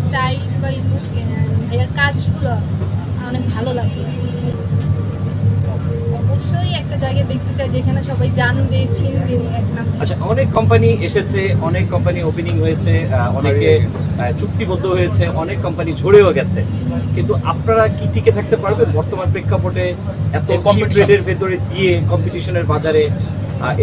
স্টাইলগুলো ভাইয়ার কাজগুলো অনেক ভালো লাগে। অবশ্যই একটা জায়গায় দেখতে চাই যেখানে সবাই জানবে চিনবে আচ্ছা অনেক কোম্পানি এসেছে অনেক কোম্পানি ওপেনিং হয়েছে অনেকে চুক্তিবদ্ধ হয়েছে অনেক কোম্পানি ঝরেও গেছে। কিন্তু আপনারা কি টিকে থাকতে পারবেন বর্তমান প্রেক্ষাপটে এত। কম্পিটিশনের ভেতরে দিয়ে কম্পিটিশনের বাজারে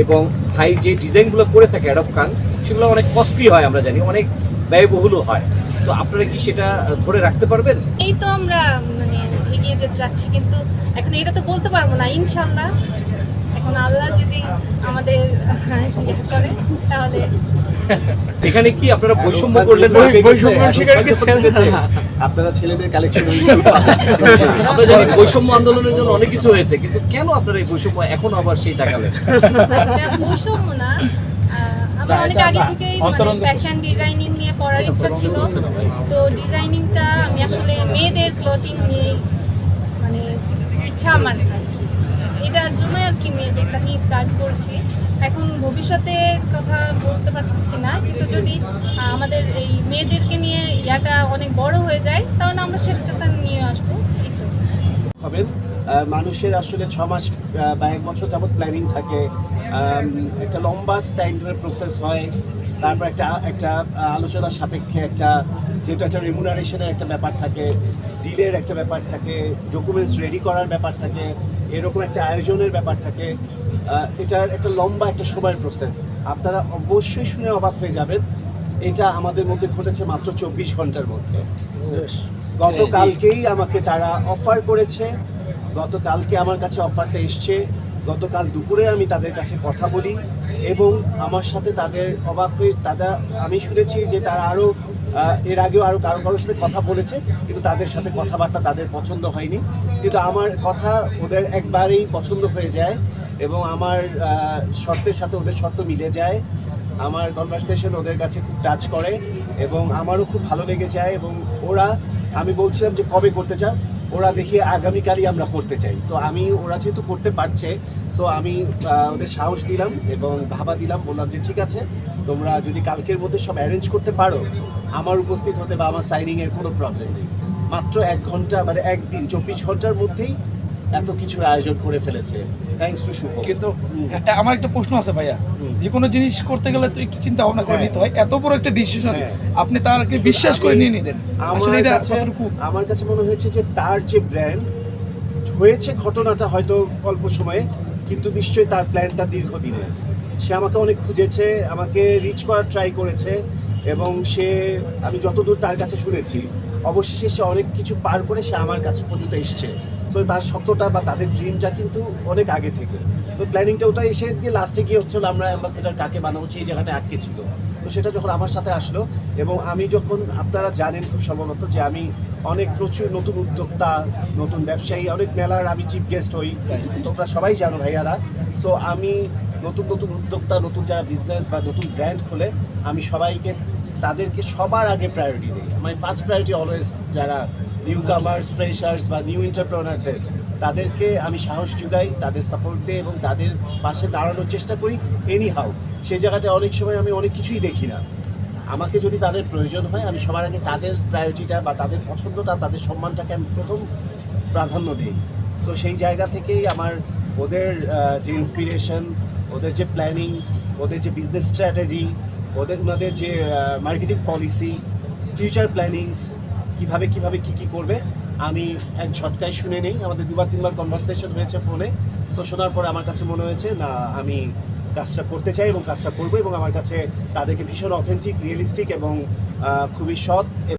এবং ভাই যে ডিজাইনগুলো করে থাকে অ্যাডপ খান সেগুলো অনেক কস্টলি হয় আমরা জানি অনেক ব্যয়বহুলও হয়। তো আপনারা কি সেটা ধরে রাখতে পারবেন? এই তো আমরা মানে এগিয়ে যেতে যাচ্ছি কিন্তু এখন এটা তো বলতে পারব না ইনশাল্লাহ এখন আল্লাহ যদি আমাদের হ্যাঁ, করে তাহলে এখানে কি আপনারা বৈষম্য করলেন? না বৈষম্য শিকার কি আপনারা ছেলেদের কালেকশন আমরা জানি বৈষম্য আন্দোলনের জন্য অনেক কিছু হয়েছে কিন্তু কেন আপনারা এই বৈষম্য এখন আবার সেই তাকালেন? এটা বৈষম্য না আমার অনেক আগে থেকেই মানে ফ্যাশন ডিজাইনিং নিয়ে পড়ার ইচ্ছা ছিল। তো ডিজাইনিংটা আমি আসলে মেয়েদের ক্লথিং নিয়ে মানে ইচ্ছা আমার এটার জন্য আর কি মেয়েদেরটা নিয়ে স্টার্ট করছি। এখন ভবিষ্যতে কথা বলতে পারতেছি না। কিন্তু যদি আমাদের এই মেয়েদেরকে নিয়ে ইয়াটা অনেক বড় হয়ে যায় তাহলে আমরা ছেলেটা নিয়ে আসব এই তো হবেন মানুষের আসলে ছ মাস বা এক বছর যাবত প্ল্যানিং থাকে। একটা লম্বা টাইম ধরে প্রসেস হয়। তারপর একটা একটা আলোচনা সাপেক্ষে একটা, যেহেতু একটা রেমুনারেশনের একটা ব্যাপার থাকে ডিলের একটা ব্যাপার থাকে ডকুমেন্টস রেডি করার ব্যাপার থাকে, এরকম একটা আয়োজনের ব্যাপার থাকে এটার একটা লম্বা একটা সময়ের প্রসেস আপনারা অবশ্যই শুনে অবাক হয়ে যাবেন। এটা আমাদের মধ্যে ঘটেছে মাত্র চব্বিশ ঘণ্টার মধ্যে। গতকালকেই আমাকে তারা অফার করেছে গতকালকে আমার কাছে অফারটা এসছে গতকাল দুপুরে আমি তাদের কাছে কথা বলি এবং আমার সাথে তাদের অবাক হয়ে তারা আমি শুনেছি যে তারা আরও এর আগেও আরও কারও কারোর সাথে কথা বলেছে কিন্তু তাদের সাথে কথাবার্তা তাদের পছন্দ হয়নি। কিন্তু আমার কথা ওদের একবারেই পছন্দ হয়ে যায় এবং আমার শর্তের সাথে ওদের শর্ত মিলে যায়। আমার কনভারসেশন ওদের কাছে খুব টাচ করে এবং আমারও খুব ভালো লেগে যায় এবং ওরা, আমি বলছিলাম যে কবে করতে চাও? ওরা দেখি আগামীকালই আমরা করতে চাই। তো আমি, ওরা যেহেতু করতে পারছে সো আমি ওদের সাহস দিলাম এবং ভাবা দিলাম, বললাম যে ঠিক আছে, তোমরা যদি কালকের মধ্যে সব অ্যারেঞ্জ করতে পারো, আমার উপস্থিত হতে বা আমার সাইনিংয়ের কোনো প্রবলেম নেই। মাত্র এক ঘণ্টা মানে একদিন, চব্বিশ ঘণ্টার মধ্যেই এত কিছুর আয়োজন করে ফেলেছে। থ্যাংকস টু শুভ কিন্তু। আমার একটা প্রশ্ন আছে ভাইয়া। যে কোনো জিনিস করতে গেলে তো একটু চিন্তা ভাবনা করে হ্যাঁ। নিতে হয়। এত বড় একটা ডিসিশন হ্যাঁ। আপনি তারকে বিশ্বাস করে নিয়ে নিলেন। আসলে এটা কতটুকু? আমার কাছে মনে হয়েছে যে তার যে ব্র্যান্ড হয়েছে ঘটনাটা হয়তো অল্প সময়ে কিন্তু নিশ্চয়ই তার প্ল্যানটা দীর্ঘদিনের। সে আমাকে অনেক খুঁজেছে আমাকে রিচ করার ট্রাই করেছে এবং সে আমি যতদূর তার কাছে শুনেছি অবশেষে সে অনেক কিছু পার করে সে আমার কাছে পর্যন্ত এসছে। তো তার স্বপ্নটা বা তাদের ড্রিমটা কিন্তু অনেক আগে থেকে। তো প্ল্যানিংটা ওটা এসে গিয়ে লাস্টে গিয়ে হচ্ছিল আমরা অ্যাম্বাসেডার কাকে বানাবো সেই জায়গাটা আটকে ছিল। তো সেটা যখন আমার সাথে আসলো এবং আমি যখন, আপনারা জানেন খুব সম্ভবত যে আমি অনেক প্রচুর নতুন উদ্যোক্তা, নতুন ব্যবসায়ী, অনেক মেলার আমি চিফ গেস্ট হই। তোমরা সবাই জানো ভাইয়ারা। সো আমি নতুন নতুন উদ্যোক্তা, নতুন যারা বিজনেস বা নতুন ব্র্যান্ড খোলে, আমি সবাইকে, তাদেরকে সবার আগে প্রায়োরিটি দিই। আমার ফার্স্ট প্রায়োরিটি অলওয়েজ যারা নিউ কামার্স ফ্রেশার্স বা নিউ এন্টারপ্রেনারদের তাদেরকে আমি সাহস যোগাই, তাদের সাপোর্ট দিই এবং তাদের পাশে দাঁড়ানোর চেষ্টা করি এনি হাউ সেই জায়গাটা অনেক সময় আমি অনেক কিছুই দেখি না। আমাকে যদি তাদের প্রয়োজন হয়, আমি সবার আগে তাদের প্রায়োরিটিটা বা তাদের পছন্দটা, তাদের সম্মানটাকে আমি প্রথম প্রাধান্য দিই। সো সেই জায়গা থেকেই আমার ওদের যে ইন্সপিরেশন ওদের যে প্ল্যানিং ওদের যে বিজনেস স্ট্র্যাটেজি ওদের, ওনাদের যে মার্কেটিং পলিসি ফিউচার প্ল্যানিংস কীভাবে কীভাবে, কি কি করবে, আমি এক ঝটকায় শুনে নেই। আমাদের দুবার, তিনবার কনভারসেশন হয়েছে ফোনে সো শোনার পরে আমার কাছে মনে হয়েছে, না, আমি কাজটা করতে চাই এবং কাজটা করব এবং আমার কাছে তাদেরকে ভীষণ অথেন্টিক রিয়েলিস্টিক এবং খুবই সৎ